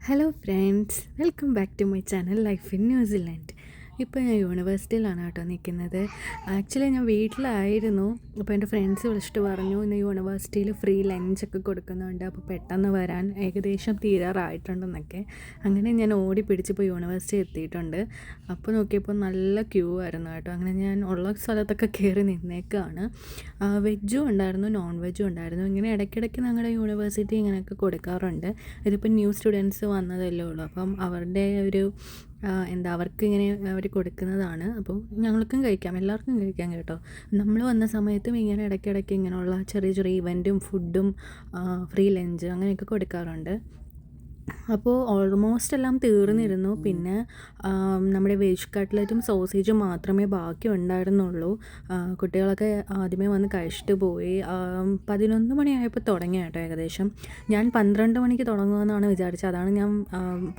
hello friends welcome back to my channel life in New Zealand ഇപ്പോൾ ഞാൻ യൂണിവേഴ്സിറ്റിയിലാണ് കേട്ടോ നിൽക്കുന്നത് ആക്ച്വലി ഞാൻ വീട്ടിലായിരുന്നു അപ്പോൾ എൻ്റെ ഫ്രണ്ട്സ് വിളിച്ചിട്ട് പറഞ്ഞു ഇന്ന് യൂണിവേഴ്സിറ്റിയിൽ ഫ്രീ ലഞ്ചൊക്കെ കൊടുക്കുന്നുണ്ട് അപ്പോൾ പെട്ടെന്ന് വരാൻ ഏകദേശം തീരാറായിട്ടുണ്ടെന്നൊക്കെ അങ്ങനെ ഞാൻ ഓടി പിടിച്ചിപ്പോൾ യൂണിവേഴ്സിറ്റി എത്തിയിട്ടുണ്ട് അപ്പോൾ നോക്കിയപ്പോൾ നല്ല ക്യൂ ആയിരുന്നു കേട്ടോ അങ്ങനെ ഞാൻ ഉള്ള സ്ഥലത്തൊക്കെ കയറി നിന്നേക്കാണ് വെജും ഉണ്ടായിരുന്നു നോൺ വെജും ഉണ്ടായിരുന്നു ഇങ്ങനെ ഇടയ്ക്കിടയ്ക്ക് ഞങ്ങളുടെ യൂണിവേഴ്സിറ്റി ഇങ്ങനെയൊക്കെ കൊടുക്കാറുണ്ട് ഇതിപ്പോൾ ന്യൂ സ്റ്റുഡൻസ് വന്നതല്ലേ ഉള്ളൂ അപ്പം അവരുടെ ഒരു എന്താ അവർക്ക് ഇങ്ങനെ അവർ കൊടുക്കുന്നതാണ് അപ്പോൾ ഞങ്ങൾക്കും കഴിക്കാം എല്ലാവർക്കും കഴിക്കാം കേട്ടോ നമ്മൾ വന്ന സമയത്തും ഇങ്ങനെ ഇടയ്ക്കിടയ്ക്ക് ഇങ്ങനെയുള്ള ചെറിയ ചെറിയ ഇവൻറ്റും ഫുഡും ഫ്രീ ലഞ്ച് അങ്ങനെയൊക്കെ കൊടുക്കാറുണ്ട് അപ്പോൾ ഓൾമോസ്റ്റ് എല്ലാം തീർന്നിരുന്നു പിന്നെ നമ്മുടെ വെജ് കട്ട്ലറ്റും സോസേജും മാത്രമേ ബാക്കി ഉണ്ടായിരുന്നുള്ളൂ കുട്ടികളൊക്കെ ആദ്യമേ വന്ന് കഴിച്ചിട്ട് പോയി പതിനൊന്ന് മണിയായപ്പോൾ തുടങ്ങി കേട്ടോ ഏകദേശം ഞാൻ പന്ത്രണ്ട് മണിക്ക് തുടങ്ങുമെന്നാണ് വിചാരിച്ചത് അതാണ് ഞാൻ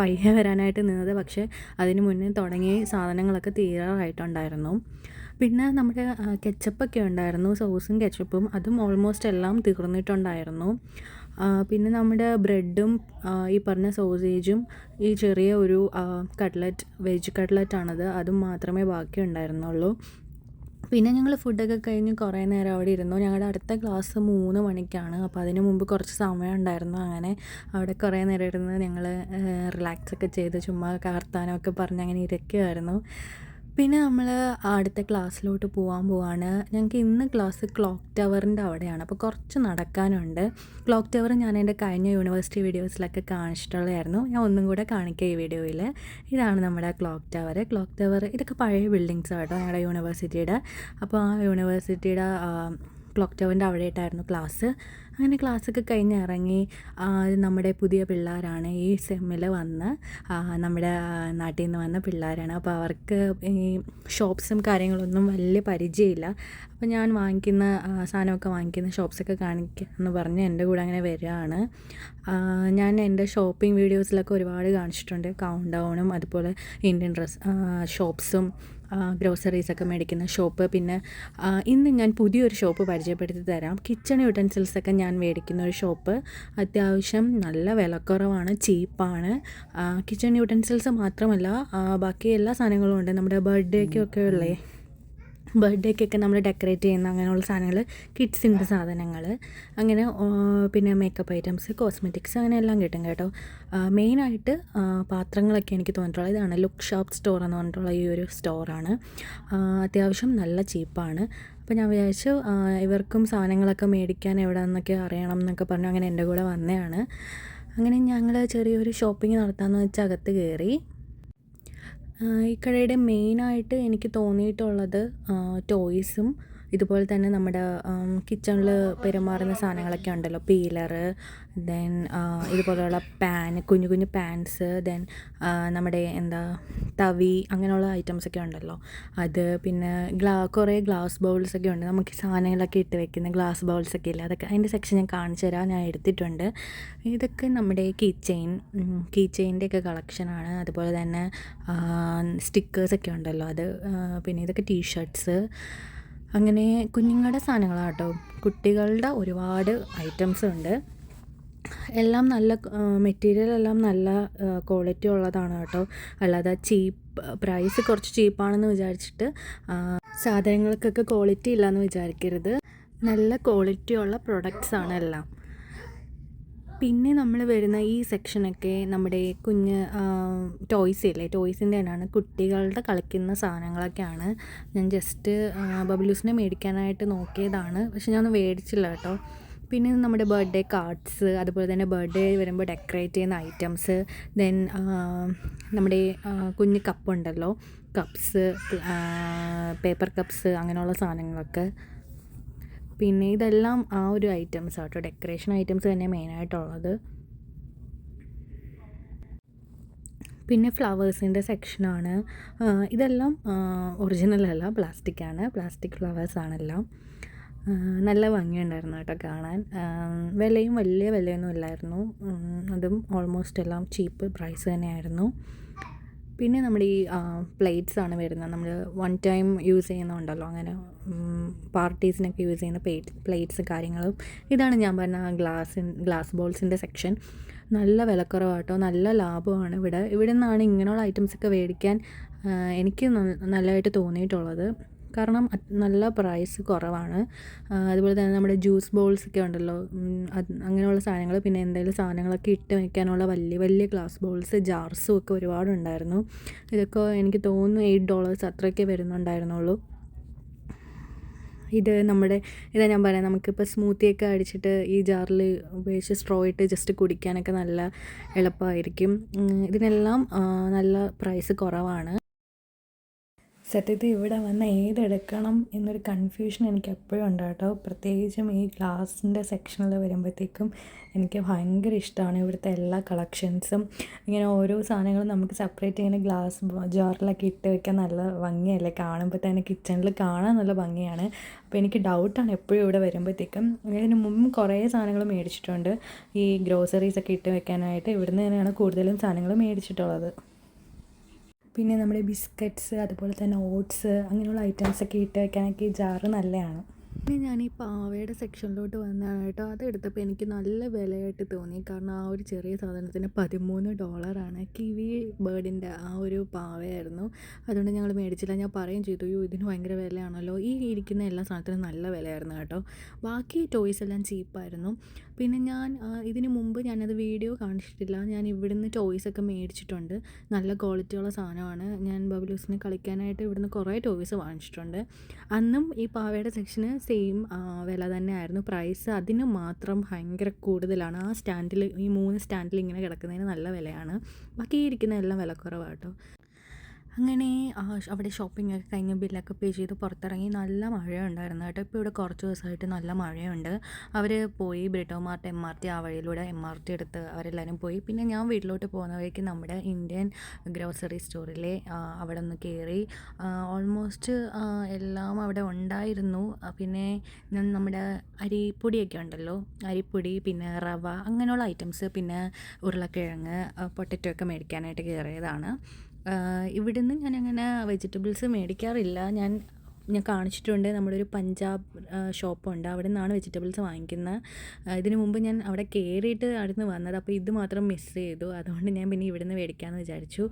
പയ്യെ വരാനായിട്ട് നിന്നത് പക്ഷേ അതിന് മുന്നേ തുടങ്ങി സാധനങ്ങളൊക്കെ തീരാറായിട്ടുണ്ടായിരുന്നു പിന്നെ നമ്മുടെ കെച്ചപ്പൊക്കെ ഉണ്ടായിരുന്നു സോസും കെച്ചപ്പും അതും ഓൾമോസ്റ്റ് എല്ലാം തീർന്നിട്ടുണ്ടായിരുന്നു പിന്നെ നമ്മുടെ ബ്രെഡും ഈ പറഞ്ഞ സോസേജും ഈ ചെറിയ ഒരു കട്ട്ലറ്റ് വെജ് ആണത് അതും മാത്രമേ ബാക്കി ഉണ്ടായിരുന്നുള്ളൂ പിന്നെ ഞങ്ങൾ ഫുഡൊക്കെ കഴിഞ്ഞ് കുറേ നേരം അവിടെ ഇരുന്നു ഞങ്ങളുടെ അടുത്ത ക്ലാസ് മൂന്ന് മണിക്കാണ് അപ്പോൾ അതിന് മുമ്പ് കുറച്ച് സമയം ഉണ്ടായിരുന്നു അങ്ങനെ അവിടെ കുറേ നേരം ഇരുന്ന് ഞങ്ങൾ റിലാക്സൊക്കെ ചെയ്ത് ചുമ്മാ കാർത്താനൊക്കെ പറഞ്ഞ് അങ്ങനെ ഇരക്കുമായിരുന്നു പിന്നെ നമ്മൾ അടുത്ത ക്ലാസ്സിലോട്ട് പോകാൻ പോവാണ് ഞങ്ങൾക്ക് ഇന്ന് ക്ലാസ് ക്ലോക്ക് ടവറിൻ്റെ അവിടെയാണ് അപ്പോൾ കുറച്ച് നടക്കാനുണ്ട് ക്ലോക്ക് ടവർ ഞാൻ എൻ്റെ കഴിഞ്ഞ യൂണിവേഴ്സിറ്റി വീഡിയോസിലൊക്കെ കാണിച്ചിട്ടുള്ളതായിരുന്നു ഞാൻ ഒന്നും കൂടെ കാണിക്കുക ഈ വീഡിയോയിൽ ഇതാണ് നമ്മുടെ ക്ലോക്ക് ടവർ ക്ലോക്ക് ടവർ ഇതൊക്കെ പഴയ ബിൽഡിങ്സ് കേട്ടോ ഞങ്ങളുടെ യൂണിവേഴ്സിറ്റിയുടെ അപ്പോൾ ആ യൂണിവേഴ്സിറ്റിയുടെ ക്ലോക്ക് ടവറിൻ്റെ അവിടെ ആയിട്ടായിരുന്നു ക്ലാസ് അങ്ങനെ ക്ലാസ്സൊക്കെ കഴിഞ്ഞ് ഇറങ്ങി നമ്മുടെ പുതിയ പിള്ളേരാണ് ഈ സെമ്മിൽ വന്ന് നമ്മുടെ നാട്ടിൽ നിന്ന് വന്ന പിള്ളേരാണ് അപ്പോൾ അവർക്ക് ഈ ഷോപ്സും കാര്യങ്ങളൊന്നും വലിയ പരിചയമില്ല അപ്പോൾ ഞാൻ വാങ്ങിക്കുന്ന സാധനമൊക്കെ വാങ്ങിക്കുന്ന ഷോപ്സൊക്കെ കാണിക്കുക എന്ന് പറഞ്ഞ് എൻ്റെ കൂടെ അങ്ങനെ വരികയാണ് ഞാൻ എൻ്റെ ഷോപ്പിംഗ് വീഡിയോസിലൊക്കെ ഒരുപാട് കാണിച്ചിട്ടുണ്ട് കൗണ്ട് ഡൗണും അതുപോലെ ഇന്ത്യൻ ഡ്രസ് ഷോപ്സും ഗ്രോസറീസൊക്കെ മേടിക്കുന്ന ഷോപ്പ് പിന്നെ ഇന്ന് ഞാൻ പുതിയൊരു ഷോപ്പ് പരിചയപ്പെടുത്തി തരാം കിച്ചൺ യൂട്ടൻസിൽസൊക്കെ ഞാൻ മേടിക്കുന്ന ഒരു ഷോപ്പ് അത്യാവശ്യം നല്ല വിലക്കുറവാണ് ചീപ്പാണ് കിച്ചൺ യുട്ടൻസിൽസ് മാത്രമല്ല ബാക്കി എല്ലാ സാധനങ്ങളും ഉണ്ട് നമ്മുടെ ബർത്ത്ഡേക്കൊക്കെ ഉള്ളേ ബർത്ത്ഡേക്കൊക്കെ നമ്മൾ ഡെക്കറേറ്റ് ചെയ്യുന്ന അങ്ങനെയുള്ള സാധനങ്ങൾ കിഡ്സിൻ്റെ സാധനങ്ങൾ അങ്ങനെ പിന്നെ മേക്കപ്പ് ഐറ്റംസ് കോസ്മെറ്റിക്സ് അങ്ങനെ എല്ലാം കിട്ടും കേട്ടോ മെയിനായിട്ട് പാത്രങ്ങളൊക്കെ എനിക്ക് തോന്നിയിട്ടുള്ളത് ഇതാണ് ലുക്ക് ഷോപ്പ് സ്റ്റോർ എന്ന് പറഞ്ഞിട്ടുള്ള ഈ ഒരു സ്റ്റോറാണ് അത്യാവശ്യം നല്ല ചീപ്പാണ് അപ്പോൾ ഞാൻ വിചാരിച്ചു ഇവർക്കും സാധനങ്ങളൊക്കെ മേടിക്കാൻ എവിടെ നിന്നൊക്കെ അറിയണം എന്നൊക്കെ പറഞ്ഞു അങ്ങനെ എൻ്റെ കൂടെ വന്നതാണ് അങ്ങനെ ഞങ്ങൾ ചെറിയൊരു ഷോപ്പിംഗ് നടത്താമെന്ന് വെച്ചാൽ അകത്ത് കയറി ഈ കടയുടെ മെയിനായിട്ട് എനിക്ക് തോന്നിയിട്ടുള്ളത് ടോയ്സും ഇതുപോലെ തന്നെ നമ്മുടെ കിച്ചണിൽ പെരുമാറുന്ന സാധനങ്ങളൊക്കെ ഉണ്ടല്ലോ പീലറ് ദെൻ ഇതുപോലെയുള്ള പാൻ കുഞ്ഞു കുഞ്ഞു പാൻസ് ദെൻ നമ്മുടെ എന്താ തവി അങ്ങനെയുള്ള ഐറ്റംസൊക്കെ ഉണ്ടല്ലോ അത് പിന്നെ ഗ്ലാ കുറേ ഗ്ലാസ് ബൗൾസൊക്കെ ഉണ്ട് നമുക്ക് സാധനങ്ങളൊക്കെ ഇട്ട് വെക്കുന്ന ഗ്ലാസ് ബൗൾസൊക്കെ ഇല്ല അതൊക്കെ അതിൻ്റെ സെക്ഷൻ ഞാൻ കാണിച്ചു തരാം ഞാൻ എടുത്തിട്ടുണ്ട് ഇതൊക്കെ നമ്മുടെ കീ കീച്ചെയിൻ്റെ ഒക്കെ കളക്ഷനാണ് അതുപോലെ തന്നെ സ്റ്റിക്കേഴ്സൊക്കെ ഉണ്ടല്ലോ അത് പിന്നെ ഇതൊക്കെ ടീ ഷർട്ട്സ് അങ്ങനെ കുഞ്ഞുങ്ങളുടെ സാധനങ്ങളാട്ടോ കുട്ടികളുടെ ഒരുപാട് ഐറ്റംസ് ഉണ്ട് എല്ലാം നല്ല മെറ്റീരിയൽ എല്ലാം നല്ല ക്വാളിറ്റി ഉള്ളതാണ് കേട്ടോ അല്ലാതെ ചീപ്പ് പ്രൈസ് കുറച്ച് ചീപ്പാണെന്ന് വിചാരിച്ചിട്ട് സാധനങ്ങൾക്കൊക്കെ ക്വാളിറ്റി ഇല്ലയെന്ന് വിചാരിക്കരുത് നല്ല ക്വാളിറ്റിയുള്ള പ്രൊഡക്ട്സ് ആണ് എല്ലാം പിന്നെ നമ്മൾ വരുന്ന ഈ സെക്ഷനൊക്കെ നമ്മുടെ കുഞ്ഞ് ടോയ്സ് ഇല്ലേ ടോയ്സിൻ്റെ തന്നെയാണ് കുട്ടികളുടെ കളിക്കുന്ന സാധനങ്ങളൊക്കെയാണ് ഞാൻ ജസ്റ്റ് ബബ്ലൂസിനെ മേടിക്കാനായിട്ട് നോക്കിയതാണ് പക്ഷെ ഞാൻ മേടിച്ചില്ല കേട്ടോ പിന്നെ നമ്മുടെ ബർത്ത്ഡേ കാർഡ്സ് അതുപോലെ തന്നെ ബർത്ത്ഡേ വരുമ്പോൾ ഡെക്കറേറ്റ് ചെയ്യുന്ന ഐറ്റംസ് ദെൻ നമ്മുടെ കുഞ്ഞ് കപ്പ് ഉണ്ടല്ലോ കപ്സ് പേപ്പർ കപ്സ് അങ്ങനെയുള്ള സാധനങ്ങളൊക്കെ പിന്നെ ഇതെല്ലാം ആ ഒരു ഐറ്റംസ് ആട്ടോ ഡെക്കറേഷൻ ഐറ്റംസ് തന്നെ മെയിനായിട്ടുള്ളത് പിന്നെ ഫ്ലവേഴ്സിൻ്റെ സെക്ഷനാണ് ഇതെല്ലാം ഒറിജിനൽ അല്ല പ്ലാസ്റ്റിക് ആണ് പ്ലാസ്റ്റിക് ഫ്ലവേഴ്സ് ആണെല്ലാം നല്ല ഭംഗിയുണ്ടായിരുന്നു കേട്ടോ കാണാൻ വിലയും വലിയ വിലയൊന്നും ഇല്ലായിരുന്നു അതും ഓൾമോസ്റ്റ് എല്ലാം ചീപ്പ് പ്രൈസ് തന്നെയായിരുന്നു പിന്നെ നമ്മുടെ ഈ പ്ലേറ്റ്സ് ആണ് വരുന്നത് നമ്മൾ വൺ ടൈം യൂസ് ചെയ്യുന്നുണ്ടല്ലോ അങ്ങനെ പാർട്ടീസിനൊക്കെ യൂസ് ചെയ്യുന്ന പ്ലേറ്റ് പ്ലേറ്റ്സ് കാര്യങ്ങളും ഇതാണ് ഞാൻ പറഞ്ഞ ഗ്ലാസ് ഗ്ലാസ് ബോൾസിൻ്റെ സെക്ഷൻ നല്ല വിലക്കുറവാട്ടോ നല്ല ലാഭമാണ് ഇവിടെ ഇവിടെ നിന്നാണ് ഇങ്ങനെയുള്ള ഐറ്റംസൊക്കെ മേടിക്കാൻ എനിക്ക് നല്ലതായിട്ട് തോന്നിയിട്ടുള്ളത് കാരണം നല്ല പ്രൈസ് കുറവാണ് അതുപോലെ തന്നെ നമ്മുടെ ജ്യൂസ് ബോൾസ് ഒക്കെ ഉണ്ടല്ലോ അങ്ങനെയുള്ള സാധനങ്ങൾ പിന്നെ എന്തെങ്കിലും സാധനങ്ങളൊക്കെ ഇട്ട് വയ്ക്കാനുള്ള വലിയ വലിയ ഗ്ലാസ് ബോൾസ് ജാർസും ഒക്കെ ഒരുപാടുണ്ടായിരുന്നു ഇതൊക്കെ എനിക്ക് തോന്നുന്നു എയ്റ്റ് ഡോളേഴ്സ് അത്രയൊക്കെ വരുന്നുണ്ടായിരുന്നുള്ളൂ ഇത് നമ്മുടെ ഇതാ ഞാൻ പറയാം നമുക്കിപ്പോൾ സ്മൂത്തിയൊക്കെ അടിച്ചിട്ട് ഈ ജാറിൽ ഉപയോഗിച്ച് സ്ട്രോ ഇട്ട് ജസ്റ്റ് കുടിക്കാനൊക്കെ നല്ല എളുപ്പമായിരിക്കും ഇതിനെല്ലാം നല്ല പ്രൈസ് കുറവാണ് സത്യത്തിൽ ഇവിടെ വന്ന് ഏതെടുക്കണം എന്നൊരു കൺഫ്യൂഷൻ എനിക്ക് എപ്പോഴും ഉണ്ടാട്ടോ പ്രത്യേകിച്ചും ഈ ഗ്ലാസിൻ്റെ സെക്ഷനിൽ വരുമ്പോഴത്തേക്കും എനിക്ക് ഭയങ്കര ഇഷ്ടമാണ് ഇവിടുത്തെ എല്ലാ കളക്ഷൻസും ഇങ്ങനെ ഓരോ സാധനങ്ങളും നമുക്ക് സെപ്പറേറ്റ് ഇങ്ങനെ ഗ്ലാസ് ജാറിലൊക്കെ ഇട്ട് വെക്കാൻ നല്ല ഭംഗിയല്ലേ കാണുമ്പോൾ തന്നെ കിച്ചണിൽ കാണാൻ നല്ല ഭംഗിയാണ് അപ്പോൾ എനിക്ക് ഡൗട്ടാണ് എപ്പോഴും ഇവിടെ വരുമ്പോഴത്തേക്കും ഇതിന് മുമ്പ് കുറേ സാധനങ്ങൾ മേടിച്ചിട്ടുണ്ട് ഈ ഗ്രോസറീസൊക്കെ ഇട്ട് വെക്കാനായിട്ട് ഇവിടുന്ന് തന്നെയാണ് കൂടുതലും സാധനങ്ങൾ മേടിച്ചിട്ടുള്ളത് പിന്നെ നമ്മുടെ ബിസ്ക്കറ്റ്സ് അതുപോലെ തന്നെ ഓട്സ് അങ്ങനെയുള്ള ഐറ്റംസൊക്കെ ഇട്ട് വയ്ക്കാനൊക്കെ ഈ ജാറ് നല്ലതാണ് പിന്നെ ഞാൻ ഈ പാവയുടെ സെക്ഷനിലോട്ട് വന്നതാണ് കേട്ടോ അതെടുത്തപ്പോൾ എനിക്ക് നല്ല വിലയായിട്ട് തോന്നി കാരണം ആ ഒരു ചെറിയ സാധനത്തിന് പതിമൂന്ന് ഡോളറാണ് കിവി ബേഡിൻ്റെ ആ ഒരു പാവയായിരുന്നു അതുകൊണ്ട് ഞങ്ങൾ മേടിച്ചില്ല ഞാൻ പറയുകയും ചെയ്തു യു ഇതിന് ഭയങ്കര വിലയാണല്ലോ ഈ ഇരിക്കുന്ന എല്ലാ സാധനത്തിനും നല്ല വിലയായിരുന്നു കേട്ടോ ബാക്കി ടോയ്സ് എല്ലാം ചീപ്പായിരുന്നു പിന്നെ ഞാൻ ഇതിന് മുമ്പ് ഞാനത് വീഡിയോ കാണിച്ചിട്ടില്ല ഞാൻ ഇവിടുന്ന് ടോയ്സ് ഒക്കെ മേടിച്ചിട്ടുണ്ട് നല്ല ക്വാളിറ്റിയുള്ള സാധനമാണ് ഞാൻ ബബിലൂസിനെ കളിക്കാനായിട്ട് ഇവിടുന്ന് കുറേ ടോയ്സ് വാങ്ങിച്ചിട്ടുണ്ട് അന്നും ഈ പാവയുടെ സെക്ഷന് സെയിം വില തന്നെയായിരുന്നു പ്രൈസ് അതിന് മാത്രം ഭയങ്കര കൂടുതലാണ് ആ സ്റ്റാൻഡിൽ ഈ മൂന്ന് സ്റ്റാൻഡിൽ ഇങ്ങനെ കിടക്കുന്നതിന് നല്ല വിലയാണ് ബാക്കി ഇരിക്കുന്ന എല്ലാം വില അങ്ങനെ അവിടെ ഷോപ്പിംഗ് ഒക്കെ കഴിഞ്ഞ് ബില്ലൊക്കെ പേ ചെയ്ത് പുറത്തിറങ്ങി നല്ല മഴയുണ്ടായിരുന്നു കേട്ടോ ഇപ്പോൾ ഇവിടെ കുറച്ച് ദിവസമായിട്ട് നല്ല മഴയുണ്ട് അവർ പോയി Britto mart M R T ആ വഴിയിലൂടെ എം ആർ ടി എടുത്ത് അവരെല്ലാവരും പോയി പിന്നെ ഞാൻ വീട്ടിലോട്ട് പോകുന്ന വഴിക്ക് നമ്മുടെ ഇന്ത്യൻ ഗ്രോസറി സ്റ്റോറിലെ അവിടെ ഒന്ന് കയറി ഓൾമോസ്റ്റ് എല്ലാം അവിടെ ഉണ്ടായിരുന്നു പിന്നെ നമ്മുടെ അരിപ്പൊടിയൊക്കെ ഉണ്ടല്ലോ അരിപ്പൊടി പിന്നെ റവ അങ്ങനെയുള്ള ഐറ്റംസ് പിന്നെ ഉരുളക്കിഴങ്ങ് പൊട്ടറ്റോ ഒക്കെ മേടിക്കാനായിട്ട് കയറിയതാണ് ഇവിടുന്ന് ഞാനങ്ങനെ വെജിറ്റബിൾസ് മേടിക്കാറില്ല ഞാൻ ഞാൻ കാണിച്ചിട്ടുണ്ട് നമ്മുടെ ഒരു പഞ്ചാബ് ഷോപ്പുണ്ട് അവിടെ നിന്നാണ് വെജിറ്റബിൾസ് വാങ്ങിക്കുന്നത് ഇതിനു മുമ്പ് ഞാൻ അവിടെ കയറിയിട്ട് അവിടെ നിന്ന് വന്നത് അപ്പോൾ ഇത് മാത്രം മിസ് ചെയ്തു അതുകൊണ്ട് ഞാൻ പിന്നെ ഇവിടുന്ന് മേടിക്കാമെന്ന് വിചാരിച്ചു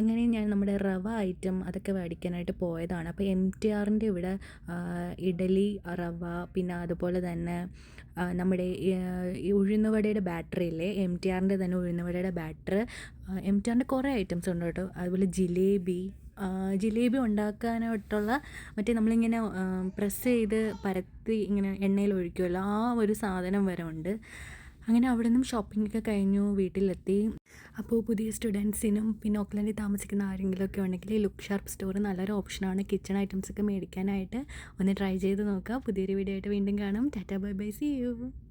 അങ്ങനെ ഞാൻ നമ്മുടെ റവ ഐറ്റം അതൊക്കെ മേടിക്കാനായിട്ട് പോയതാണ് അപ്പോൾ എം ടി ആറിൻ്റെ ഇവിടെ ഇഡലി റവ പിന്നെ അതുപോലെ തന്നെ നമ്മുടെ ഉഴുന്നുവടയുടെ ബാറ്ററി ഇല്ലേ എം ടി ആറിൻ്റെ തന്നെ ഉഴുന്നുവടയുടെ ബാറ്റർ എം ടി ആറിൻ്റെ കുറേ ഐറ്റംസ് ഉണ്ട് കേട്ടോ അതുപോലെ ജിലേബി ജിലേബി ഉണ്ടാക്കാനായിട്ടുള്ള മറ്റേ നമ്മളിങ്ങനെ പ്രസ് ചെയ്ത് പരത്തി ഇങ്ങനെ എണ്ണയിൽ ഒഴിക്കുമല്ലോ ആ ഒരു സാധനം വരെ ഉണ്ട് അങ്ങനെ അവിടെ നിന്നും ഷോപ്പിംഗൊക്കെ കഴിഞ്ഞു വീട്ടിലെത്തി അപ്പോൾ പുതിയ സ്റ്റുഡൻസിനും പിന്നെ ഓക്ലൻഡിൽ താമസിക്കുന്ന ആരെങ്കിലുമൊക്കെ ഉണ്ടെങ്കിൽ ഈ ലുക്ക് ഷാർപ്പ് സ്റ്റോർ നല്ലൊരു ഓപ്ഷനാണ് കിച്ചൺ ഐറ്റംസൊക്കെ മേടിക്കാനായിട്ട് ഒന്ന് ട്രൈ ചെയ്ത് നോക്കുക പുതിയൊരു വീഡിയോ ആയിട്ട് വീണ്ടും കാണാം tata bye bye see you